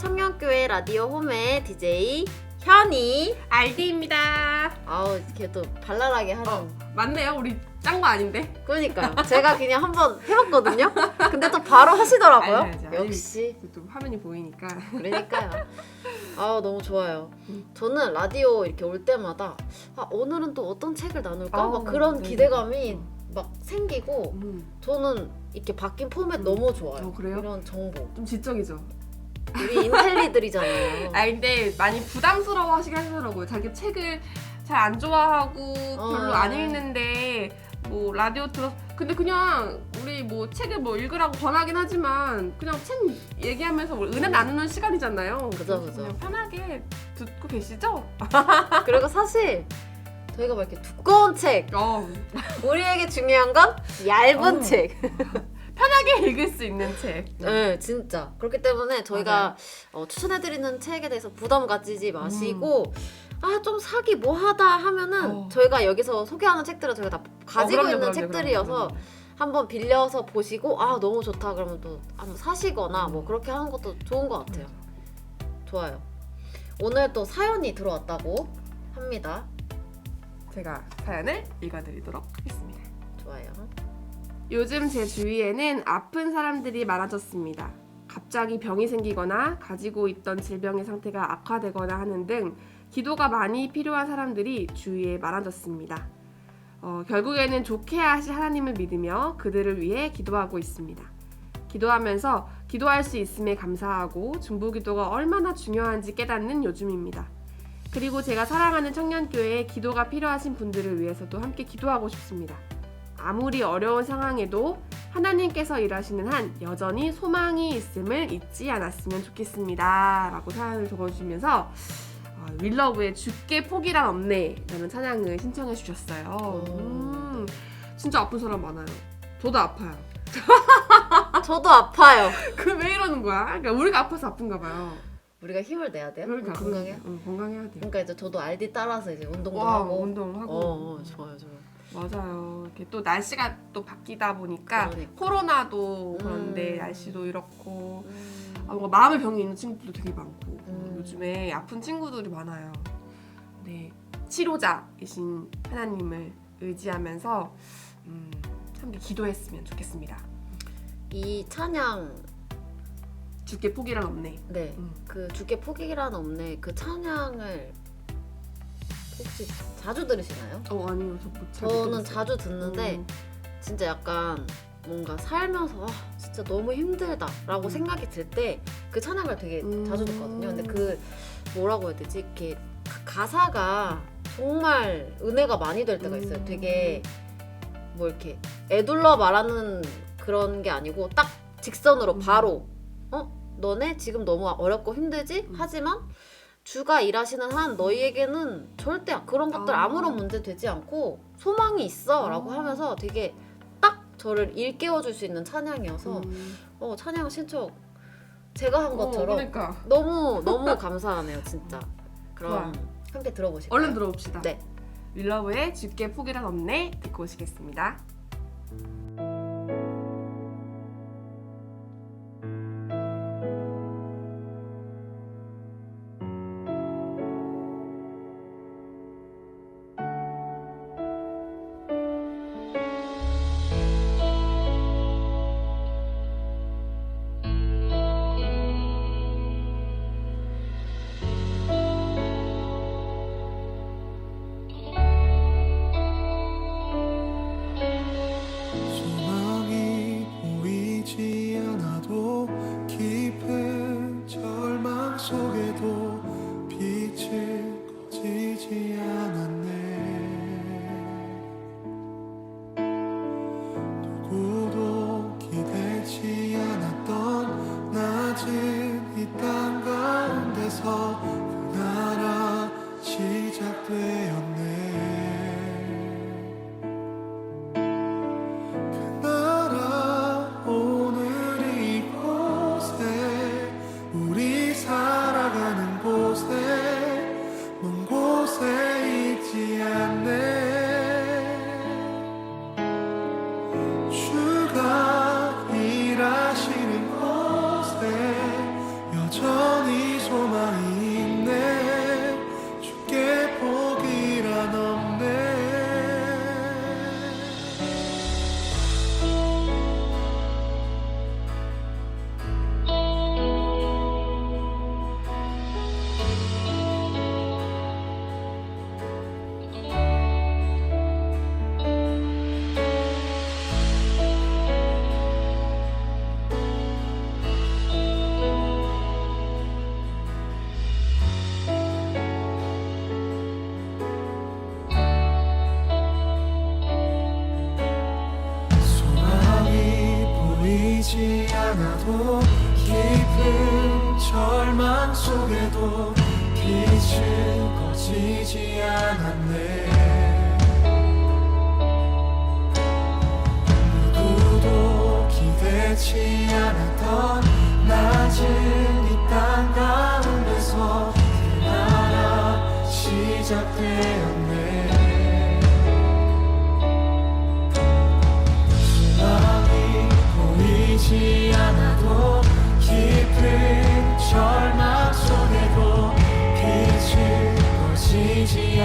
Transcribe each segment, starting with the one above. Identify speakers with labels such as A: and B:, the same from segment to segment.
A: 청년교회 라디오 홈의 DJ 현이.
B: 알디입니다.
A: 아우 또 발랄하게 하는.
B: 어, 맞네요. 우리 짠 거 아닌데.
A: 그러니까 제가 그냥 한번 해봤거든요. 근데 또 바로 하시더라고요.
B: 알지, 알지.
A: 역시
B: 또 화면이 보이니까.
A: 그러니까요. 아 너무 좋아요.
B: 음.
A: 저는 라디오 이렇게 올 때마다 아 오늘은 또 어떤 책을 나눌까?
B: 어,
A: 막 그런
B: 네.
A: 기대감이
B: 어.
A: 막 생기고
B: 음,
A: 저는 이렇게 바뀐 포맷
B: 음.
A: 너무 좋아요.
B: 어, 그래요?
A: 이런 정보.
B: 좀 지적이죠.
A: 우리 인텔리들이잖아요.
B: 아 근데 많이 부담스러워 하시긴 하더라고요. 자기 책을 잘 안 좋아하고 별로
A: 어.
B: 안 읽는데 뭐 라디오 들어 근데 그냥 우리 뭐 책을 뭐 읽으라고 권하긴 하지만 그냥 책 얘기하면서 뭐 은혜 나누는 시간이잖아요.
A: 그죠, 그죠.
B: 그냥 편하게 듣고 계시죠?
A: 그리고 사실 저희가 막 이렇게 두꺼운 책,
B: 어.
A: 우리에게 중요한 건 얇은
B: 어.
A: 책.
B: 편하게 읽을 수 있는 책.
A: 네, 진짜. 그렇기 때문에 저희가. 어, 추천해드리는 책에 대해서 부담 가지지 마시고,
B: 음.
A: 아, 좀 사기 뭐 하다 하면은
B: 어.
A: 저희가 여기서 소개하는 책들은 저희가 다 가지고
B: 어, 그럼요,
A: 있는
B: 그럼요,
A: 책들이어서
B: 그럼요.
A: 한번 빌려서 보시고, 아, 너무 좋다. 그러면 또 한번 사시거나
B: 음.
A: 뭐 그렇게 하는 것도 좋은 것 같아요. 좋아요. 오늘 또 사연이 들어왔다고 합니다.
B: 제가 사연을 읽어드리도록 하겠습니다. 요즘 제 주위에는 아픈 사람들이 많아졌습니다. 갑자기 병이 생기거나 가지고 있던 질병의 상태가 악화되거나 하는 등 기도가 많이 필요한 사람들이 주위에 많아졌습니다. 어, 결국에는 좋게 하실 하나님을 믿으며 그들을 위해 기도하고 있습니다. 기도하면서 기도할 수 있음에 감사하고 중보 기도가 얼마나 중요한지 깨닫는 요즘입니다. 그리고 제가 사랑하는 청년교회에 기도가 필요하신 분들을 위해서도 함께 기도하고 싶습니다. 아무리 어려운 상황에도 하나님께서 일하시는 한 여전히 소망이 있음을 잊지 않았으면 좋겠습니다. 라고 사연을 적어주시면서 어, 윌러브의 죽게 포기란 없네 라는 찬양을 신청해 주셨어요.
A: 오.
B: 음, 진짜 아픈 사람 많아요. 저도 아파요.
A: 저도 아파요.
B: 그 왜 이러는 거야? 그러니까 우리가 아파서 아픈가 봐요.
A: 우리가 힘을 내야 돼요?
B: 그러니까
A: 건강해요?
B: 응, 건강해야 돼.
A: 그러니까 이제 저도 알디 따라서 이제 운동도
B: 와
A: 하고.
B: 운동하고.
A: 어, 어, 좋아요, 좋아요.
B: 맞아요. 이렇게 또 날씨가 또 바뀌다 보니까
A: 그러니까.
B: 코로나도 그런데
A: 음.
B: 날씨도 이렇고
A: 음.
B: 아, 뭔가 마음의 병이 있는 친구들도 되게 많고
A: 음.
B: 요즘에 아픈 친구들이 많아요. 네, 치료자이신 하나님을 의지하면서 음, 함께 기도했으면 좋겠습니다.
A: 이 찬양,
B: 죽게 포기란 없네.
A: 네,
B: 음.
A: 그 주께 포기란 없네 그 찬양을 혹시 자주 들으시나요?
B: 어 아니요, 저못
A: 저는 자주 듣는데
B: 음.
A: 진짜 약간 뭔가 살면서 아, 진짜 너무 힘들다라고
B: 음.
A: 생각이 들 때 그 찬양을 되게
B: 음.
A: 자주 듣거든요. 근데 그 뭐라고 해야 되지? 이렇게 가- 가사가 정말 은혜가 많이 될 때가 있어요.
B: 음.
A: 되게 뭐 이렇게 애둘러 말하는 그런 게 아니고 딱 직선으로
B: 음.
A: 바로 어 너네 지금 너무 어렵고 힘들지?
B: 음.
A: 하지만 주가 일하시는 한 너희에게는 절대 그런 것들
B: 아.
A: 아무런 문제 되지 않고 소망이 있어라고
B: 아.
A: 하면서 되게 딱 저를 일깨워 줄 수 있는 찬양이어서
B: 음.
A: 어 찬양 신청 제가 한
B: 어,
A: 것처럼
B: 그러니까
A: 너무 너무 감사하네요 진짜. 그럼
B: 좋아.
A: 함께 들어보실까요?
B: 얼른 들어봅시다.
A: 네.
B: 윌러브의 죽게 포기란 없네 듣고 오시겠습니다.
C: 않아도 깊은 절망 속에도 빛은 꺼지지 않았네. 누구도 기대치 않았던 낮은 이 땅 가운데서 그 나라 시작되었네. 소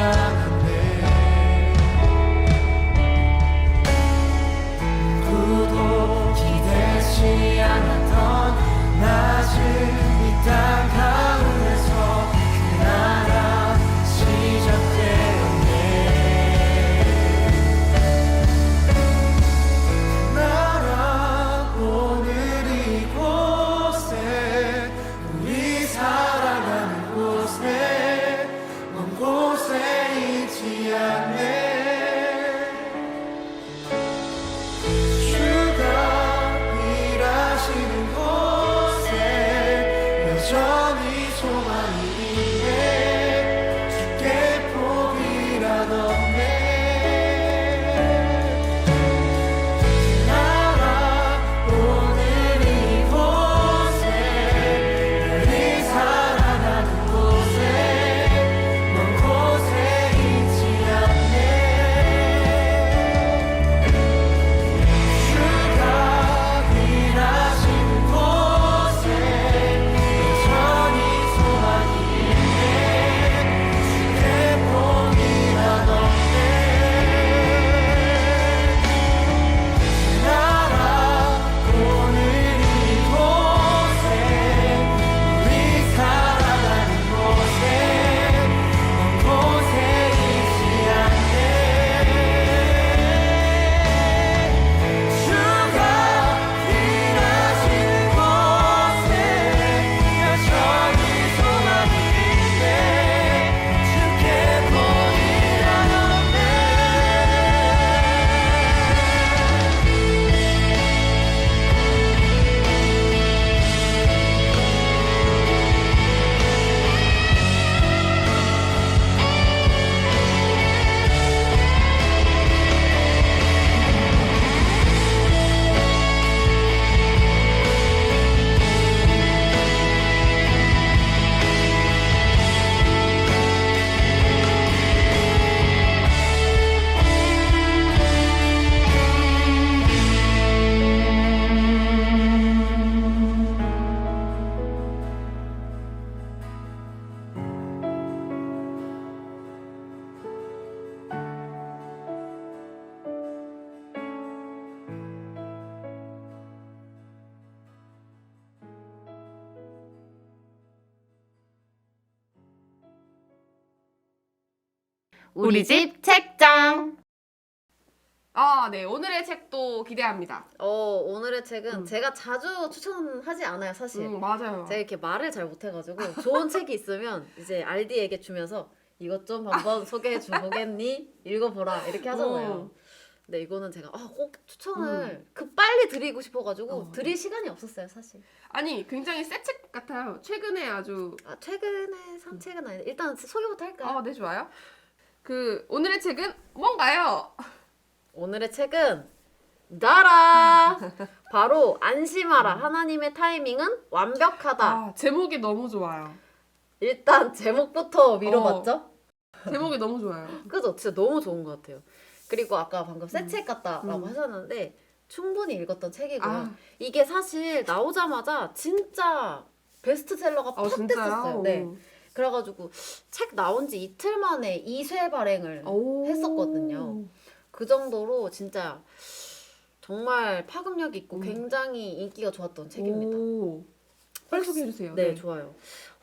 C: 꺼 우리
A: 집 책장.
B: 아, 네. 오늘의 책도 기대합니다.
A: 어 오늘의 책은
B: 음.
A: 제가 자주 추천하지 않아요 사실.
B: 음, 맞아요.
A: 제가 이렇게 말을 잘 못해가지고 좋은 책이 있으면 이제 알디에게 주면서 이것 좀 한번 소개해 주보겠니? 읽어보라 이렇게 하잖아요.
B: 어.
A: 근데 이거는 제가 아, 꼭 추천을 그 빨리 드리고 싶어가지고
B: 어.
A: 드릴 시간이 없었어요 사실.
B: 아니, 굉장히 새 책 같아요. 최근에 아주
A: 아 최근에 산 책은 아닌데 일단 소개부터 할까요?
B: 아, 네, 좋아요. 그 오늘의 책은 뭔가요?
A: 오늘의 책은 나라 바로 안심하라 하나님의 타이밍은 완벽하다.
B: 아, 제목이 너무 좋아요.
A: 일단 제목부터 밀어봤죠?
B: 제목이 너무 좋아요.
A: 그죠? 진짜 너무 좋은 것 같아요. 그리고 아까 방금 새 책 같다라고
B: 음.
A: 하셨는데 충분히 읽었던 책이고요.
B: 아,
A: 이게 사실 나오자마자 진짜 베스트셀러가
B: 어,
A: 팍
B: 진짜요?
A: 됐었어요. 네. 그래가지고 책 나온 지 이틀 만에 2쇄 발행을
B: 오.
A: 했었거든요. 그 정도로 진짜 정말 파급력 있고
B: 음.
A: 굉장히 인기가 좋았던 책입니다.
B: 오. 빨리 소개해 주세요.
A: 네, 좋아요.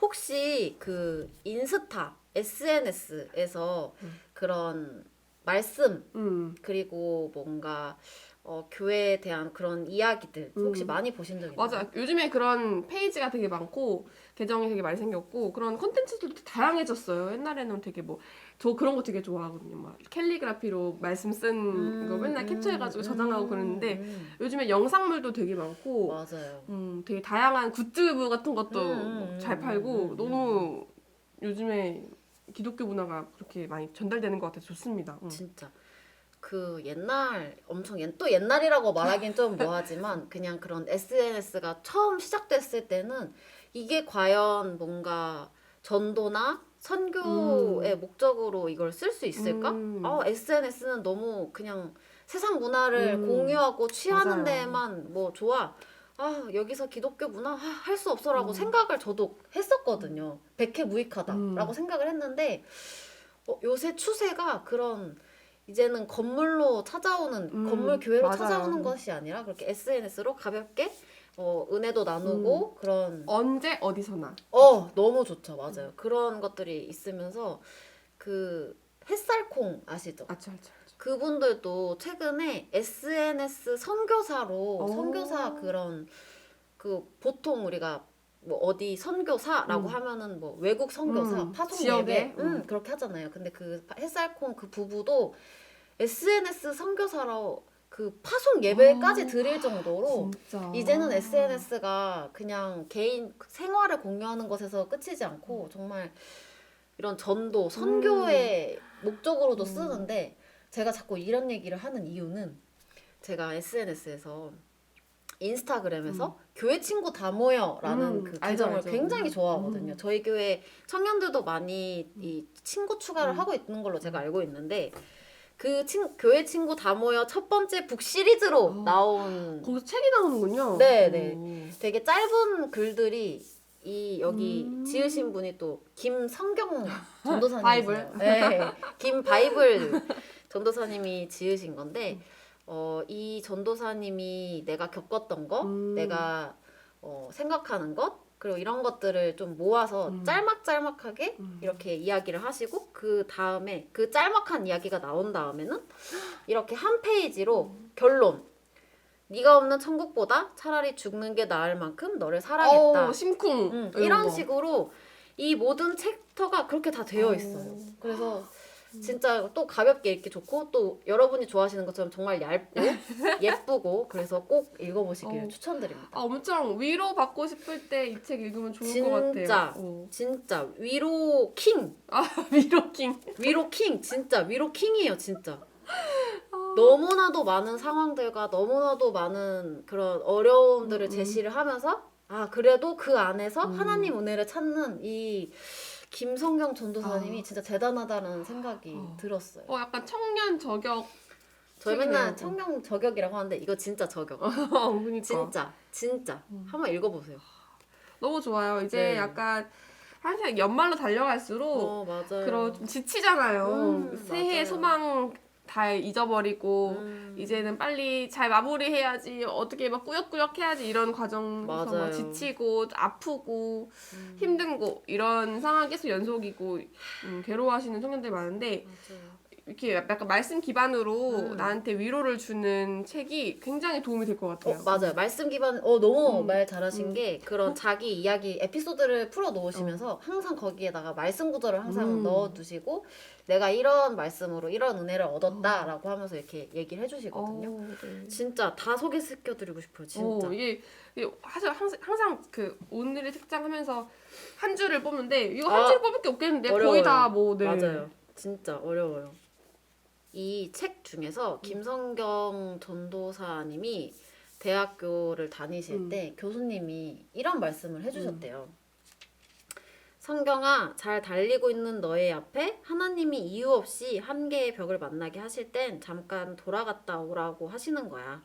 A: 혹시 그 인스타, SNS에서
B: 음.
A: 그런 말씀
B: 음.
A: 그리고 뭔가 어, 교회에 대한 그런 이야기들 혹시
B: 음.
A: 많이 보신 적 있나요?
B: 맞아. 요즘에 그런 페이지가 되게 많고 계정이 되게 많이 생겼고 그런 콘텐츠들도 되게 다양해졌어요. 옛날에는 되게 뭐 저 그런 거 되게 좋아하거든요. 막 캘리그라피로 말씀 쓴
A: 음,
B: 거 맨날
A: 음,
B: 캡처해가지고 저장하고
A: 음,
B: 그러는데
A: 음.
B: 요즘에 영상물도 되게 많고
A: 맞아요.
B: 음, 되게 다양한 굿즈부 같은 것도
A: 음, 음,
B: 잘
A: 음,
B: 팔고
A: 음, 음,
B: 너무 요즘에 기독교 문화가 그렇게 많이 전달되는 것 같아서 좋습니다. 음.
A: 진짜 그 옛날 엄청 옛, 또 옛날이라고 말하긴 좀 뭐하지만 그냥 그런 SNS가 처음 시작됐을 때는 이게 과연 뭔가 전도나 선교의 목적으로 이걸 쓸 수 있을까?
B: 음.
A: 아, SNS는 너무 그냥 세상 문화를
B: 음.
A: 공유하고 취하는
B: 맞아요.
A: 데만 뭐 좋아. 아 여기서 기독교 문화 할 수 없어라고
B: 음.
A: 생각을 저도 했었거든요. 백해 무익하다라고
B: 음.
A: 생각을 했는데 어, 요새 추세가 그런 이제는 건물로 찾아오는
B: 음,
A: 건물 교회로
B: 맞아요.
A: 찾아오는 것이 아니라 그렇게 SNS로 가볍게 어, 은혜도 나누고 그런
B: 언제 어디서나
A: 어 너무 좋죠 맞아요 그런 것들이 있으면서 그 햇살콩 아시죠?
B: 아쵸 아쵸.
A: 그분들도 최근에 SNS 선교사로
B: 오.
A: 선교사 그런 그 보통 우리가 뭐 어디 선교사라고
B: 음.
A: 하면은 뭐 외국 선교사
B: 음,
A: 파송
B: 지역에?
A: 예배 음,
B: 음.
A: 그렇게 하잖아요. 근데 그 햇살콩 그 부부도 SNS 선교사로 그 파송 예배까지
B: 아,
A: 드릴 정도로
B: 진짜
A: 이제는 SNS가 그냥 개인 생활을 공유하는 것에서 끝이지 않고 정말 이런 전도, 선교의 목적으로도
B: 음.
A: 쓰는데 제가 자꾸 이런 얘기를 하는 이유는 제가 SNS에서 인스타그램에서 교회 친구 다 모여라는
B: 음,
A: 그
B: 알죠,
A: 계정을
B: 알죠.
A: 굉장히
B: 음.
A: 좋아하거든요.
B: 음.
A: 저희 교회 청년들도 많이 이 친구 추가를
B: 음.
A: 하고 있는 걸로 제가 알고 있는데 그 친, 교회 친구 다 모여 첫 번째 북 시리즈로
B: 어.
A: 나온
B: 거기서 책이 나오는군요.
A: 네, 네.
B: 오.
A: 되게 짧은 글들이 이 여기
B: 음.
A: 지으신 분이 또 김성경 전도사님이세요.
B: 바이블.
A: 네, 김 바이블 전도사님이 지으신 건데 어, 이 전도사님이 내가 겪었던 거,
B: 음.
A: 내가 어, 생각하는 것 그리고 이런 것들을 좀 모아서
B: 음.
A: 짤막짤막하게
B: 음.
A: 이렇게 이야기를 하시고 그 다음에 그 짤막한 이야기가 나온 다음에는 이렇게 한 페이지로 결론. 네가 없는 천국보다 차라리 죽는 게 나을 만큼 너를 사랑했다.
B: 어우, 심쿵
A: 음,
B: 이런.
A: 식으로 이 모든 챕터가 그렇게 다 되어
B: 어.
A: 있어요. 그래서 진짜 또 가볍게 읽기 좋고 또 여러분이 좋아하시는 것처럼 정말 얇고 예쁘고 그래서 꼭 읽어보시길
B: 어.
A: 추천드립니다.
B: 아 엄청 위로 받고 싶을 때 이 책 읽으면 좋을 것
A: 진짜
B: 같아요. 오.
A: 진짜 위로 킹
B: 아 위로킹.
A: 위로 킹 진짜 위로 킹이에요 진짜
B: 아.
A: 너무나도 많은 상황들과 너무나도 많은 그런 어려움들을
B: 음, 음.
A: 제시를 하면서 아 그래도 그 안에서
B: 음.
A: 하나님 은혜를 찾는 이 김성경 전도사님이
B: 아.
A: 진짜 대단하다는 생각이
B: 어.
A: 들었어요.
B: 어 약간 청년 저격.
A: 저희. 맨날 청경 저격이라고 하는데 이거 진짜 저격.
B: 그러니까.
A: 진짜 진짜
B: 음.
A: 한번 읽어보세요.
B: 너무 좋아요. 이제
A: 네.
B: 약간 항상 연말로 달려갈수록
A: 어.
B: 그런 좀 지치잖아요.
A: 음,
B: 새해
A: 맞아요.
B: 소망 다 잊어버리고
A: 음.
B: 이제는 빨리 잘 마무리해야지 어떻게 막 꾸역꾸역 해야지 이런 과정에서
A: 맞아요.
B: 막 지치고 아프고
A: 음.
B: 힘든고 이런 상황 계속 연속이고 음, 괴로워하시는 청년들 많은데
A: 맞아요.
B: 이렇게 약간 말씀 기반으로
A: 음.
B: 나한테 위로를 주는 책이 굉장히 도움이 될 것 같아요.
A: 어, 맞아요. 말씀 기반, 어, 너무
B: 음.
A: 말 잘하신
B: 음.
A: 게 그런 자기 이야기 에피소드를 풀어 놓으시면서 항상 거기에다가 말씀 구절을 항상
B: 음.
A: 넣어 두시고 내가 이런 말씀으로 이런 은혜를 얻었다라고 하면서 이렇게 얘기를 해주시거든요.
B: 어, 네.
A: 진짜 다 소개시켜 드리고 싶어요, 진짜.
B: 어, 이게, 이게 사실 항상, 항상 그 오늘의 특장 하면서 한 줄을 뽑는데 이거 한
A: 아,
B: 줄 뽑을 게 없겠는데
A: 어려워요.
B: 거의 다 뭐 네.
A: 맞아요. 진짜 어려워요. 이 책 중에서 김성경 전도사님이 대학교를 다니실
B: 음.
A: 때 교수님이 이런 말씀을 해주셨대요. 성경아, 잘 달리고 있는 너의 앞에 하나님이 이유 없이 한 개의 벽을 만나게 하실 땐 잠깐 돌아갔다 오라고 하시는 거야.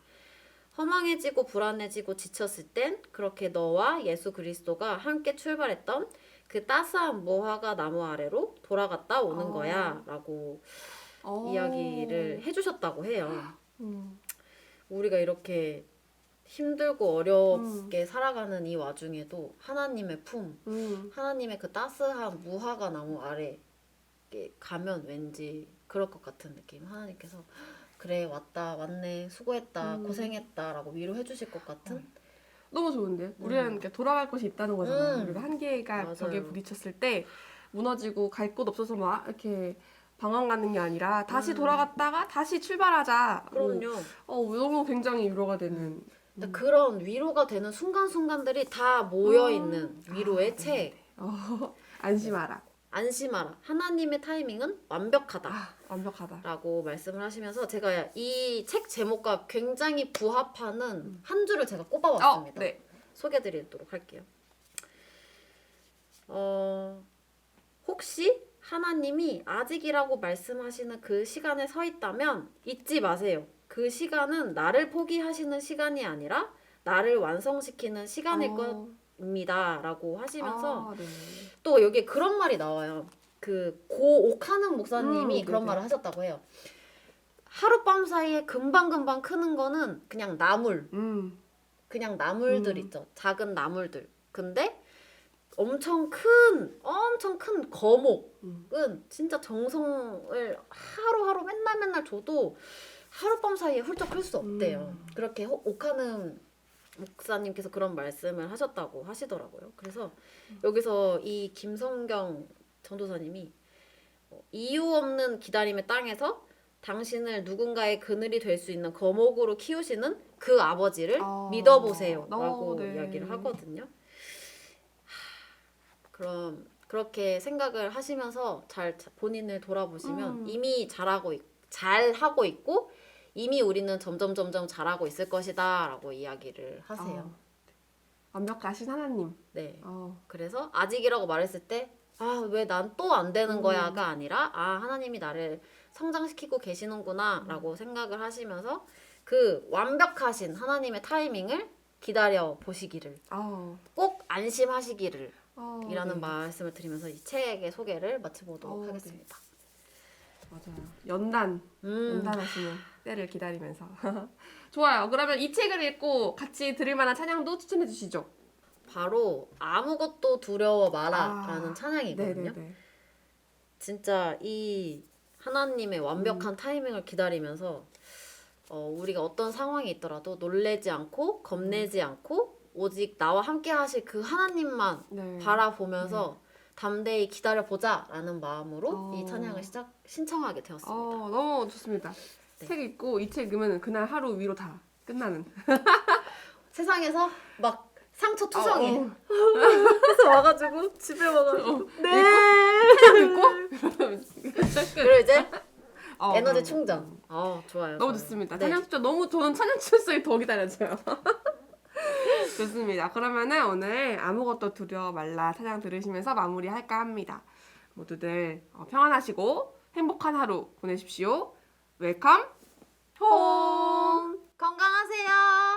A: 허망해지고 불안해지고 지쳤을 땐 그렇게 너와 예수 그리스도가 함께 출발했던 그 따스한 무화과 나무 아래로 돌아갔다 오는
B: 어.
A: 거야. 라고
B: 어.
A: 이야기를 해주셨다고 해요.
B: 음.
A: 우리가 이렇게 힘들고 어렵게 살아가는 이 와중에도 하나님의 품,
B: 음.
A: 하나님의 그 따스한 무화과 나무 아래 가면 왠지 그럴 것 같은 느낌. 하나님께서 그래 왔다 왔네 수고했다
B: 음.
A: 고생했다라고 위로해 주실 것 같은
B: 너무 좋은데 우리는 이렇게 돌아갈 곳이 있다는 거잖아.
A: 음.
B: 우리가 한계가
A: 맞아요.
B: 벽에 부딪혔을 때 무너지고 갈 곳 없어서 막 이렇게 방황 가는 게 아니라 다시
A: 음.
B: 돌아갔다가 다시 출발하자.
A: 그럼요.
B: 어, 너무 굉장히 위로가 되는.
A: 근데 그런 위로가 되는 순간순간들이 다 모여 있는 위로의
B: 아,
A: 책.
B: 어, 안심하라.
A: 안심하라. 하나님의 타이밍은 완벽하다.
B: 아, 완벽하다.
A: 라고 말씀을 하시면서 제가 이 책 제목과 굉장히 부합하는 한 줄을 제가 꼽아왔습니다.
B: 어, 네.
A: 소개드리도록 할게요. 어, 혹시 하나님이 아직이라고 말씀하시는 그 시간에 서 있다면 잊지 마세요. 그 시간은 나를 포기하시는 시간이 아니라 나를 완성시키는 시간일
B: 어,
A: 겁니다. 라고 하시면서
B: 아, 네.
A: 또 여기 그런 말이 나와요. 그 고옥하는 목사님이
B: 음,
A: 그런
B: 네네.
A: 말을 하셨다고 해요. 하룻밤 사이에 금방금방 크는 거는 그냥 나물,
B: 음.
A: 그냥 나물들
B: 음.
A: 있죠. 작은 나물들. 근데 엄청 큰, 엄청 큰 거목은
B: 음.
A: 진짜 정성을 하루하루 맨날 맨날 줘도 하룻밤 사이에 훌쩍 클 수 없대요.
B: 음.
A: 그렇게 호- 옥하는 목사님께서 그런 말씀을 하셨다고 하시더라고요. 그래서 여기서 이 김성경 전도사님이 어, 이유 없는 기다림의 땅에서 당신을 누군가의 그늘이 될 수 있는 거목으로 키우시는 그 아버지를
B: 아,
A: 믿어보세요라고
B: 어, 네.
A: 이야기를 하거든요. 하, 그럼 그렇게 생각을 하시면서 잘 자- 본인을 돌아보시면
B: 음.
A: 이미 잘하고 있, 잘 하고 있고 이미 우리는 점점 점점 잘하고 있을 것이다라고 이야기를 하세요.
B: 아, 완벽하신 하나님.
A: 네.
B: 어,
A: 그래서 아직이라고 말했을 때 아, 왜 난 또 안 되는
B: 음.
A: 거야가 아니라 아, 하나님이 나를 성장시키고 계시는구나라고 생각을 하시면서 그 완벽하신 하나님의 타이밍을 기다려 보시기를
B: 어,
A: 꼭 안심하시기를
B: 어,
A: 이라는
B: 네.
A: 말씀을 드리면서 이 책의 소개를 마쳐보도록
B: 어, 네.
A: 하겠습니다.
B: 맞아요. 연단,
A: 음,
B: 연단하시는 때를 기다리면서. 좋아요. 그러면 이 책을 읽고 같이 들을 만한 찬양도 추천해 주시죠.
A: 바로 아무것도 두려워 마라라는
B: 아,
A: 찬양이거든요.
B: 네네네.
A: 진짜 이 하나님의 완벽한 타이밍을 기다리면서 어, 우리가 어떤 상황이 있더라도 놀래지 않고 겁내지 않고 오직 나와 함께 하실 그 하나님만
B: 네.
A: 바라보면서 담대히 기다려보자라는 마음으로
B: 어.
A: 이 찬양을 시작 신청하게 되었습니다.
B: 어, 너무 좋습니다.
A: 네.
B: 책 읽고 이 책 읽으면 그날 하루 위로 다 끝나는.
A: 세상에서 막 상처 투성이
B: 어, 어.
A: 해서 와가지고 집에 와가지고
B: 어, 네책 읽고?
A: 그리고 이제
B: 어,
A: 에너지
B: 그럼.
A: 충전. 어 좋아요.
B: 너무
A: 좋아요.
B: 좋습니다.
A: 네.
B: 찬양 추천 너무 저는 찬양 추천성이 더 기다려져요. 좋습니다. 그러면은 오늘 아무것도 두려워 말라 찬양 들으시면서 마무리할까 합니다. 모두들 어, 평안하시고 행복한 하루 보내십시오. 웰컴 홈.
A: 건강하세요.